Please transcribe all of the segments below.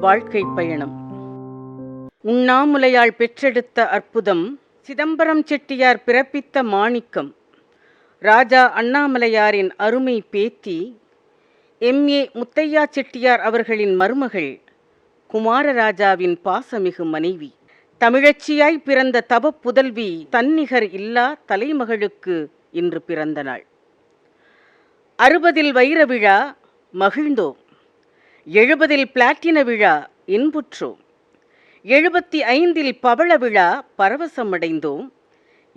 வாழ்க்கை பயணம். உண்ணாமுலையால் பெற்றெடுத்த அற்புதம் சிதம்பரம் செட்டியார் பிறப்பித்த மாணிக்கம். ராஜா அண்ணாமலையாரின் அருமை பேத்தி எம்ஏ முத்தையா செட்டியார் அவர்களின் மருமகள் குமாரராஜாவின் பாசமிகு மனைவி. தமிழச்சியாய் பிறந்த தவ புதல்வி தன்னிகர் இல்லா தலைமகளுக்கு இன்று பிறந்த நாள். அறுபதில் வைர விழா மகிழ்ந்தோம். எழுபதில் பிளாட்டின விழா இன்புற்றோம் எழுபத்தி ஐந்தில் பவள விழா பரவசமடைந்தோம்.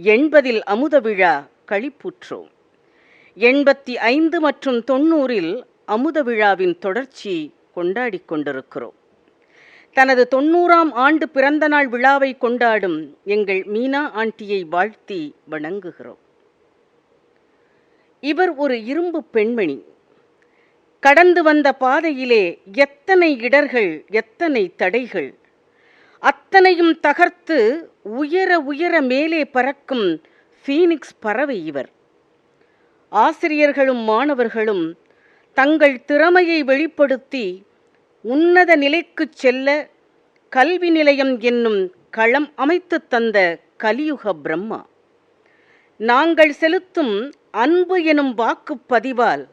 எண்பதில் அமுத விழா களிப்புற்றோம் எண்பத்தி ஐந்து மற்றும் தொண்ணூறில் அமுத விழாவின் தொடர்ச்சி கொண்டாடி கொண்டிருக்கிறோம். தனது தொண்ணூறாம் ஆண்டு பிறந்த நாள் விழாவை கொண்டாடும் எங்கள் மீனா ஆண்டியை வாழ்த்தி வணங்குகிறோம். இவர் ஒரு இரும்பு பெண்மணி. கடந்து வந்த பாதையிலே எத்தனை இடர்கள் எத்தனை தடைகள். அத்தனையும் தகர்த்து உயர உயர மேலே பறக்கும் ஃபீனிக்ஸ் பறவை இவர். ஆசிரியர்களும் மாணவர்களும் தங்கள் திறமையை வெளிப்படுத்தி உன்னத நிலைக்குச் செல்ல கல்வி நிலையம் என்னும் களம் அமைத்து தந்த கலியுக பிரம்மா. நாங்கள் செலுத்தும் அன்பு எனும் வாக்குப்பதிவால்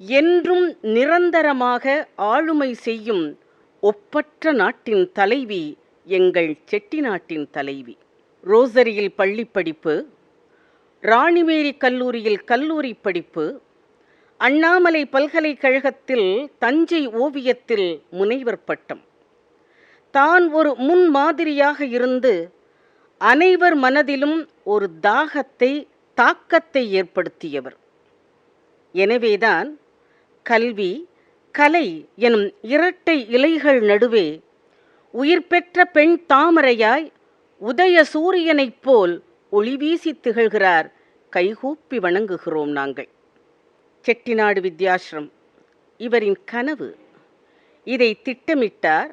என்றும் நிரந்தரமாக ஆளுமை செய்யும் ஒப்பற்ற நாட்டின் தலைவி எங்கள் செட்டி நாட்டின் தலைவி. ரோசரியில் பள்ளி படிப்பு ராணிமேரி கல்லூரியில் கல்லூரி படிப்பு அண்ணாமலை பல்கலைக்கழகத்தில் தஞ்சை ஓவியத்தில் முனைவர் பட்டம். தான் ஒரு முன்மாதிரியாக இருந்து அனைவர் மனதிலும் ஒரு தாகத்தை தாக்கத்தை ஏற்படுத்தியவர். எனவேதான் கல்வி கலை எனும் இரட்டை இலைகள் நடுவே உயிர் பெற்ற பெண் தாமரையாய் உதய சூரியனைப் போல் ஒளி வீசி திகழ்கிறார். கைகூப்பி வணங்குகிறோம் நாங்கள். செட்டிநாடு வித்யாஸ்ரம் இவரின் கனவு. இதை திட்டமிட்டார்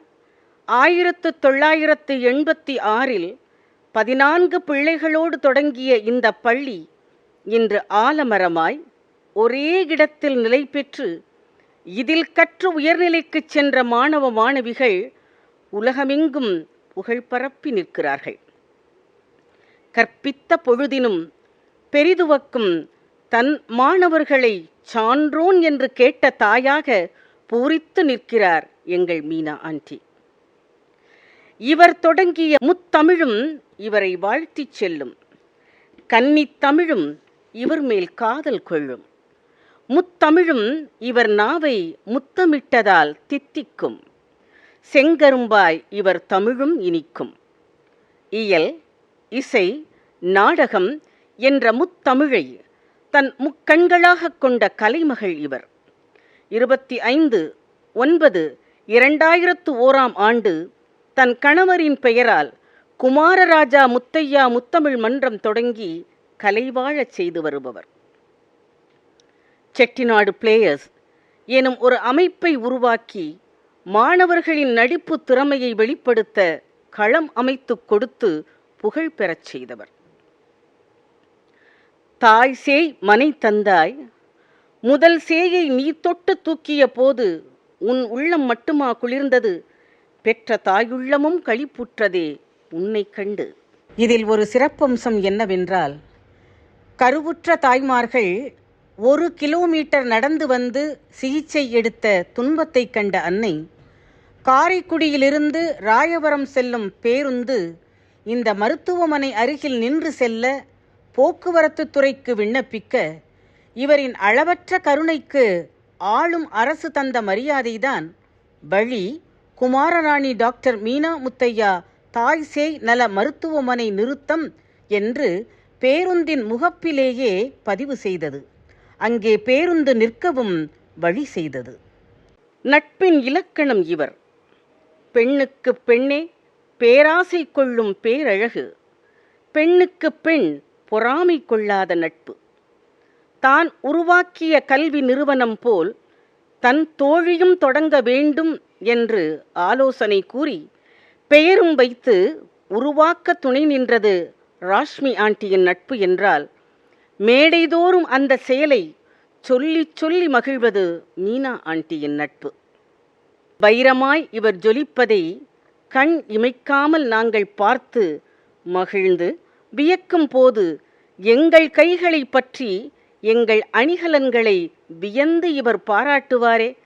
ஆயிரத்து தொள்ளாயிரத்து எண்பத்தி ஆறில் பதினான்கு பிள்ளைகளோடு தொடங்கிய இந்த பள்ளி இன்று ஆலமரமாய் ஒரே இடத்தில் நிலை பெற்று இதில் கற்று உயர்நிலைக்குச் சென்ற மாணவ மாணவிகள் உலகமெங்கும் புகழ் பரப்பி நிற்கிறார்கள். கற்பித்த பொழுதினும் பெரிதுவக்கும் தன் மாணவர்களை சான்றோன் என்று கேட்ட தாயாக பூரித்து நிற்கிறார் எங்கள் மீனா ஆண்டி. இவர் தொடங்கிய முத்தமிழும் இவரை வாழ்த்திச் செல்லும். கன்னித் தமிழும் இவர் மேல் காதல் கொள்ளும். முத்தமிழும் இவர் நாவை முத்தமிட்டதால் தித்திக்கும். செங்கரும்பாய் இவர் தமிழும் இனிக்கும். இயல் இசை நாடகம் என்ற முத்தமிழை தன் முக்கண்களாகக் கொண்ட கலைமகள் இவர். இருபத்தி ஐந்து ஒன்பது இரண்டாயிரத்து ஓராம் ஆண்டு தன் கணவரின் பெயரால் குமாரராஜா முத்தையா முத்தமிழ் மன்றம் தொடங்கி கலைவாழச் செய்து வருபவர். செட்டிநாடு பிளேயர்ஸ் எனும் ஒரு அமைப்பை உருவாக்கி மாணவர்களின் நடிப்பு திறமையை வெளிப்படுத்த களம் அமைத்து கொடுத்து புகழ் பெறச் செய்தவர். தாய் சேய் மனை தந்தாய் முதல் சேயை நீ தொட்டு தூக்கிய போது உன் உள்ளம் மட்டுமா குளிர்ந்தது? பெற்ற தாயுள்ளமும் களிப்புற்றதே உன்னை கண்டு. இதில் ஒரு சிறப்பம்சம் என்னவென்றால் கருவுற்ற தாய்மார்கள் ஒரு கிலோமீட்டர் நடந்து வந்து சிகிச்சை எடுத்த துன்பத்தை கண்ட அன்னை காரைக்குடியிலிருந்து ராயவரம் செல்லும் பேருந்து இந்த மருத்துவமனை அருகில் நின்று செல்ல போக்குவரத்து துறைக்கு விண்ணப்பிக்க இவரின் அளவற்ற கருணைக்கு ஆளும் அரசு தந்த மரியாதைதான் வழி குமாரராணி டாக்டர் மீனா முத்தையா தாய் சேய் நல மருத்துவமனை நிறுத்தம் என்று பேருந்தின் முகப்பிலேயே பதிவு செய்தது. அங்கே பேருந்து நிற்கவும் வழி செய்தது. நட்பின் இலக்கணம் இவர். பெண்ணுக்கு பெண்ணே பேராசை கொள்ளும் பேரழகு. பெண்ணுக்கு பெண் பொறாமை கொள்ளாத நட்பு. தான் உருவாக்கிய கல்வி நிறுவனம் போல் தன் தோழியும் தொடங்க வேண்டும் என்று ஆலோசனை கூறி பெயரும் வைத்து உருவாக்க துணை நின்றது ராஷ்மி ஆண்டியின் நட்பு என்றால் மேடைதோறும் அந்த செயலை சொல்லி சொல்லி மகிழ்வது மீனா ஆண்டியின் நட்பு. வைரமாய் இவர் ஜொலிப்பதை கண் இமைக்காமல் நாங்கள் பார்த்து மகிழ்ந்து வியக்கும் போது எங்கள் கைகளை பற்றி எங்கள் அணிகலன்களை வியந்து இவர் பாராட்டுவாரே.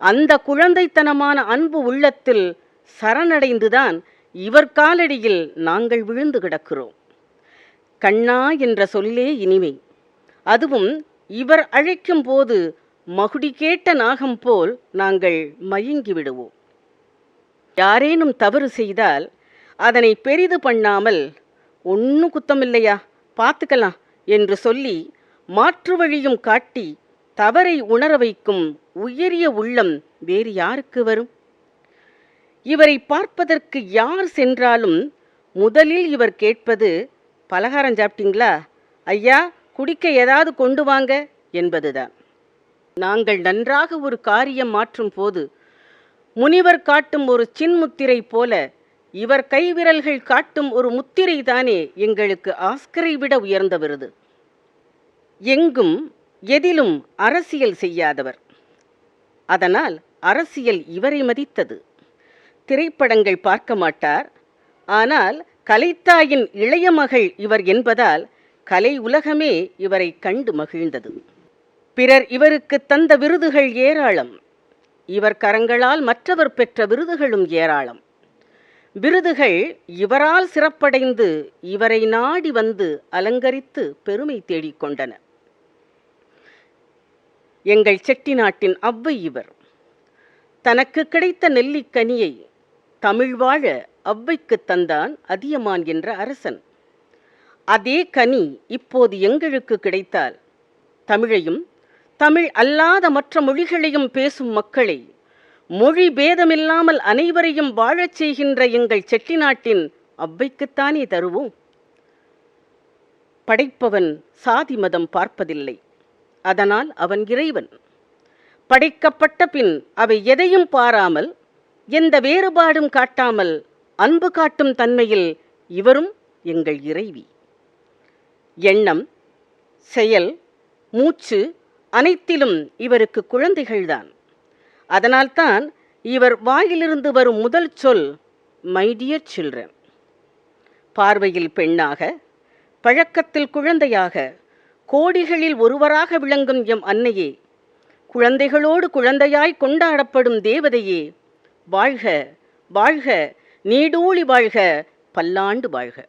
அந்த குழந்தைத்தனமான அன்பு உள்ளத்தில் சரணடைந்துதான் இவர் காலடியில் நாங்கள் விழுந்து கிடக்கிறோம். கண்ணா என்ற சொல்லே இனிமை. அதுவும் இவர் அழைக்கும் போது மகுடி கேட்ட நாகம் போல் நாங்கள் மயங்கி விடுவோம். யாரேனும் தவறு செய்தால் அதனை பெரிது பண்ணாமல் ஒன்றும் குத்தமில்லையா? பார்த்துக்கலாம் என்று சொல்லி மாற்று வழியும் காட்டி தவறை உணர வைக்கும் உயரிய உள்ளம் வேறு யாருக்கு வரும்? இவரை பார்ப்பதற்கு யார் சென்றாலும் முதலில் இவர் கேட்பது பலகாரம் சாப்பிட்டீங்களா? ஐயா குடிக்க ஏதாவது கொண்டு வாங்க என்பதுதான். நாங்கள் நன்றாக ஒரு காரியம் மாற்றும் போது முனிவர் காட்டும் ஒரு சின்முத்திரை போல இவர் கைவிரல்கள் காட்டும் ஒரு முத்திரை தானே எங்களுக்கு ஆஸ்கரை விட உயர்ந்த விருது எங்கும் எதிலும் அரசியல் செய்யாதவர். அதனால் அரசியல் இவரை மதித்தது. திரைப்படங்கள் பார்க்க மாட்டார். ஆனால் கலைத்தாயின் இளைய மகள் இவர் என்பதால் கலை உலகமே இவரை கண்டு மகிழ்ந்தது. பிறர் இவருக்கு தந்த விருதுகள் ஏராளம். இவர் கரங்களால் மற்றவர் பெற்ற விருதுகளும் ஏராளம். விருதுகள் இவரால் சிறப்படைந்து இவரை நாடி வந்து அலங்கரித்து பெருமை தேடிக்கொண்டன எங்கள் செட்டி நாட்டின் அவ்வை இவர். தனக்கு கிடைத்த நெல்லிக்கனியை தமிழ் வாழ அவ்வைக்கு தந்தான் அதியமான் என்ற அரசன். அதே கனி இப்போது எங்களுக்கு கிடைத்தால் தமிழையும் தமிழ் அல்லாத மற்ற மொழிகளையும் பேசும் மக்களை மொழி பேதமில்லாமல் அனைவரையும் வாழச் செய்கின்ற எங்கள் செட்டிநாட்டின் அவ்வைக்குத்தானே தருவோம்? படைப்பவன் சாதி மதம் பார்ப்பதில்லை. அதனால் அவன் இறைவன். படைக்கப்பட்ட பின் அவை எதையும் பாராமல் எந்த வேறுபாடும் காட்டாமல் அன்பு காட்டும் தன்மையில் இவரும் எங்கள் இறைவி. எண்ணம் செயல் மூச்சு அனைத்திலும் இவருக்கு குழந்தைகள்தான். அதனால்தான் இவர் வாயிலிருந்து வரும் முதல் சொல் மைடியர் சில்ட்ரன் பார்வையில் பெண்ணாக பழக்கத்தில் குழந்தையாக கோடிகளில் ஒருவராக விளங்கும் எம் அன்னையே குழந்தைகளோடு குழந்தையாய் கொண்டாடப்படும் தேவதையே வாழ்க வாழ்க நீடூழி வாழ்க பல்லாண்டு வாழ்க.